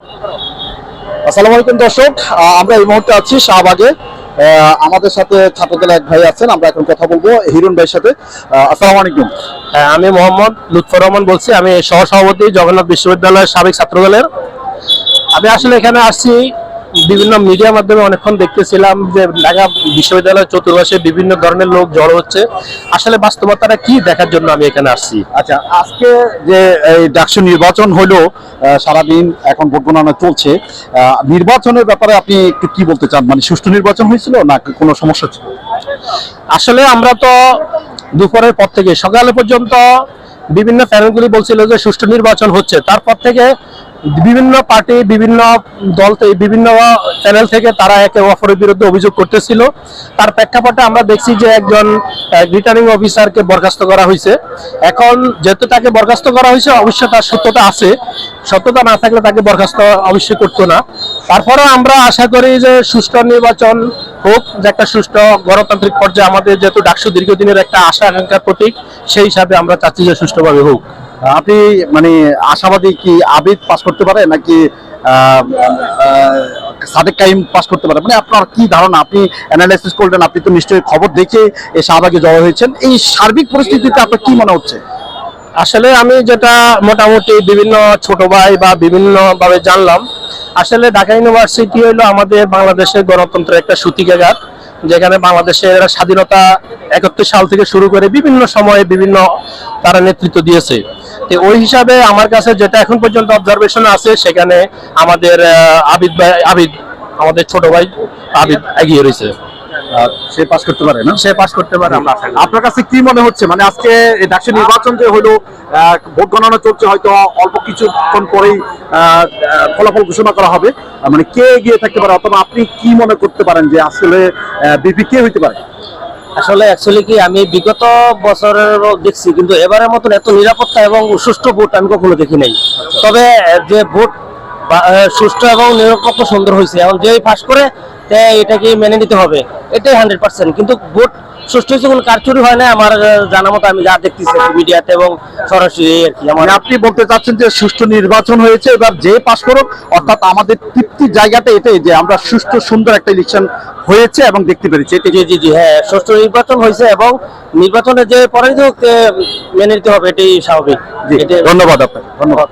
আসসালামু আলাইকুম দর্শক আমরা এই মুহূর্তে আছি শাহবাগে। আমাদের সাথে ছাত্রদল এক ভাই আছেন আমরা এখন কথা বলব হিরুন ভাইয়ের সাথে। আসসালামু আলাইকুম। হ্যাঁ, আমি মোহাম্মদ লুৎফর রহমান বলছি আমি সহ সভাপতি জগন্নাথ বিশ্ববিদ্যালয়ের সাবেক ছাত্রদলের। আমি আসলে এখানে আসছি বিভিন্ন মিডিয়ার মাধ্যমে অনেকক্ষণ দেখতেছিলাম যে ঢাকা বিশ্ববিদ্যালয়ের চতুর্পাশে বিভিন্ন ধরনের লোক জড়ো হচ্ছে। আসলে বাস্তবতাটা কি দেখার জন্য আমি এখানে আসছি? আচ্ছা আজকে যে এই ডাকসু নির্বাচন হলো সারাদিন এখন ভোট গণনা চলছে নির্বাচনের ব্যাপারে আপনি একটু কি বলতে চান? মানে সুষ্ঠু নির্বাচন হয়েছিল না কোনো সমস্যা ছিল? আসলে আমরা তো দুপুরের পর থেকে সকালে পর্যন্ত বিভিন্ন প্যানেলগুলি বলছিল যে সুষ্ঠু নির্বাচন হচ্ছে। তারপর থেকে বিভিন্ন পার্টি, বিভিন্ন দল বিভিন্ন চ্যানেল থেকে তারা একে অপরের বিরুদ্ধে অভিযোগ করতেছিল। তার প্রেক্ষাপটে আমরা দেখছি যে একজন রিটার্নিং অফিসারকে বরখাস্ত করা হয়েছে। এখন যেহেতু তাকে বরখাস্ত করা হয়েছে অবশ্যই তার সত্যতা আছে। সত্যতা না থাকলে তাকে বরখাস্ত অবশ্যই করতো না। তারপরে আমরা আশা করি যে সুষ্ঠু নির্বাচন হোক, যে একটা সুষ্ঠু গণতান্ত্রিক পর্যায়ে আমাদের যেহেতু ডাকসু দীর্ঘদিনের একটা আশা আকাঙ্ক্ষার প্রতীক, সেই হিসাবে আমরা চাচ্ছি যে সুষ্ঠুভাবে হোক। আপনি মানে আশাবাদী কি আবিদ পাস করতে পারে নাকি সাদেক কাইম পাস করতে পারে? মানে আপনার কি ধারণা? আপনি অ্যানালাইসিস করলেন, আপনি তো নিশ্চয়ই খবর দেখে এই শাহবাগে জড়ো হয়েছেন। এই সার্বিক পরিস্থিতিতে আপনার কি মনে হচ্ছে? আসলে আমি যেটা মোটামুটি বিভিন্ন ছোট ভাই বা বিভিন্ন ভাবে জানলাম, আসলে ঢাকা ইউনিভার্সিটি হলো আমাদের বাংলাদেশের গণতন্ত্রের একটা সূতিকাগার যেখানে বাংলাদেশের স্বাধীনতা একাত্তর সাল থেকে শুরু করে বিভিন্ন সময়ে বিভিন্ন তারা নেতৃত্ব দিয়েছে। তো ওই হিসাবে আমার কাছে যেটা এখন পর্যন্ত অবজারভেশন আছে, সেখানে আমাদের আবিদ ভাই, আবিদ, আমাদের ছোট ভাই আবিদ এগিয়ে রয়েছে। সে পাস করতে পারে না? সে পাস করতে পারে আমরা আপনার কাছে কি মনে হচ্ছে? মানে আজকে ডাকসু নির্বাচন যে হলো ভোট গণনা চলছে হয়তো অল্প কিছুক্ষণ পরেই ফলাফল ঘোষণা করা হবে। মানে কে এগিয়ে থাকতে পারে? অথবা আপনি কি মনে করতে পারেন যে আসলে বিপি কে হইতে পারে? আসলে অ্যাকচুয়ালি কি আমি বিগত বছরের দেখছি কিন্তু এবারের মতন এত নিরাপত্তা এবং সুষ্ঠু ভোট আমি কখনো দেখি নাই। তবে যে ভোট সুষ্ঠু এবং নিরপেক্ষ সুন্দর হয়েছে। এখন যেই পাস করে এটাকে মেনে নিতে হবে। এটাই হান্ড্রেড পার্সেন্ট কিন্তু ভোট সুষ্ঠু হয়েছে কোনো কারচুরি হয় না। আমার জানা মতো আমি যা দেখতেছি মিডিয়াতে এবং সরাসরি আর কি আমার মানে আপনি বলতে চাচ্ছেন যে সুষ্ঠু নির্বাচন হয়েছে এবার যে পাশ করুক অর্থাৎ আমাদের তৃপ্তির জায়গাটা এটাই যে আমরা সুষ্ঠু সুন্দর একটা ইলেকশন হয়েছে এবং দেখতে পেরেছি। জি জি জি হ্যাঁ সুষ্ঠু নির্বাচন হয়েছে এবং নির্বাচনে যে পরাজিত হোক, মেনে নিতে হবে এটাই স্বাভাবিক। ধন্যবাদ আপনাকে। ধন্যবাদ।